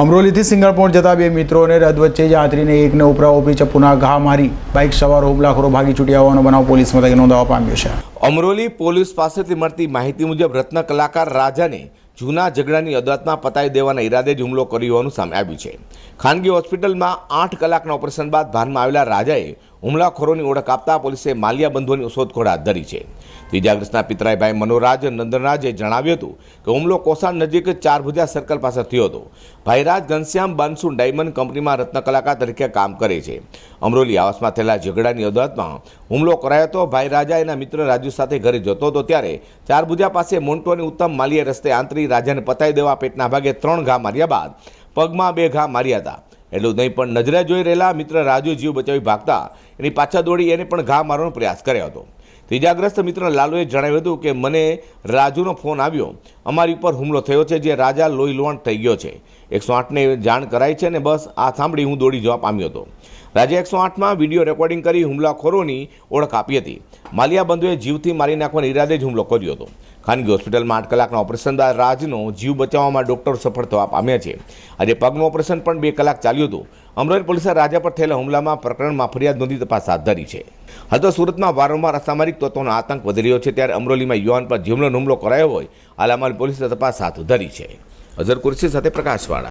અમરોલીથી સિંગળપોર જતા બે મિત્રોને રદ વચ્ચે જ આંતરીને એકને ઉપરા ઓપી ચપ્પુના ઘા મારી બાઇક સવાર હુમલાખોરો ભાગી છૂટ્યા હોવાનો બનાવ પોલીસ મથકે નોંધાવા પામ્યો છે. અમરોલી પોલીસ પાસેથી મળતી માહિતી મુજબ રત્ન કલાકાર રાજાને જૂના ઝઘડાની અદાલતમાં પતાવી દેવાના ઈરાદે જ હુમલો કર્યો હોવાનું સામે આવ્યું છે. ખાનગી હોસ્પિટલમાં આઠ કલાકના ઓપરેશન બાદ ભાનમાં આવેલા રાજાએ હુમલાખોરોની ઓળખ આપતા પોલીસે માલિયા બંધુઓની શોધખોળ હાથ ધરી છે. ત્રીજાગ્રસ્તના પિતરાઈ ભાઈ મનોરાજ નંદનરાજે જણાવ્યું હતું કે હુમલો કોસાણ નજીક ચારભુજા સર્કલ પાસે થયો હતો. ભાઈરાજ ઘનશ્યામ બાનસુ ડાયમંડ કંપનીમાં રત્ન કલાકાર તરીકે કામ કરે છે. અમરોલી આવાસમાં થયેલા ઝઘડાની અદાલતમાં હુમલો કરાયો હતો ભાઈ રાજા એના મિત્ર રાજુ સાથે ઘરે જતો હતો ત્યારે ચારભુજા પાસે મોન્ટોની ઉત્તમ માલિયા રસ્તે આંતરી રાજાને પતાવી દેવા પેટના ભાગે ત્રણ ઘા માર્યા બાદ, પગમાં બે ઘા માર્યા હતા. એટલું નહીં, પણ નજરે જોઈ રહેલા મિત્ર રાજુ જીવ બચાવી ભાગતા, એની પાછા દોડી એને પણ ઘા મારવાનો પ્રયાસ કર્યો હતો. ત્રીજાગ્રસ્ત મિત્ર લાલુએ જણાવ્યું હતું કે, મને રાજુનો ફોન આવ્યો. અમારી ઉપર હુમલો થયો છે, જે રાજા લોહી લોણ થઈ ગયો છે. એકસો આઠને જાણ કરાઈ છે અને બસ, આ સાંભળી હું દોડી જવા પામ્યો હતો. રાજે એકસો આઠમાં વીડિયો રેકોર્ડિંગ કરી હુમલાખોરોની ઓળખ આપી હતી. માલિયા બંધુએ જીવથી મારી નાખવાના ઈરાદે જ હુમલો કર્યો હતો. ખાનગી હોસ્પિટલમાં આઠ કલાકના ઓપરેશન બાદ રાજનો જીવ બચાવવામાં ડોક્ટરો સફળ થવા પામ્યા છે. આજે પગનું ઓપરેશન પણ બે કલાક ચાલ્યું હતું. અમરેલી પોલીસે રાજા પર થયેલા હુમલામાં પ્રકરણમાં ફરિયાદ નોંધી તપાસ હાથ ધરી છે. હાલ તો સુરતમાં વારંવાર અસામરિક તત્વોનો આતંક વધી રહ્યો છે, ત્યારે અમરોલીમાં યુવાન પર જીવનો હુમલો કરાયો હોય, હાલ અમારી પોલીસે તપાસ હાથ ધરી છે. અઝર કુરશી સાથે પ્રકાશવાળા.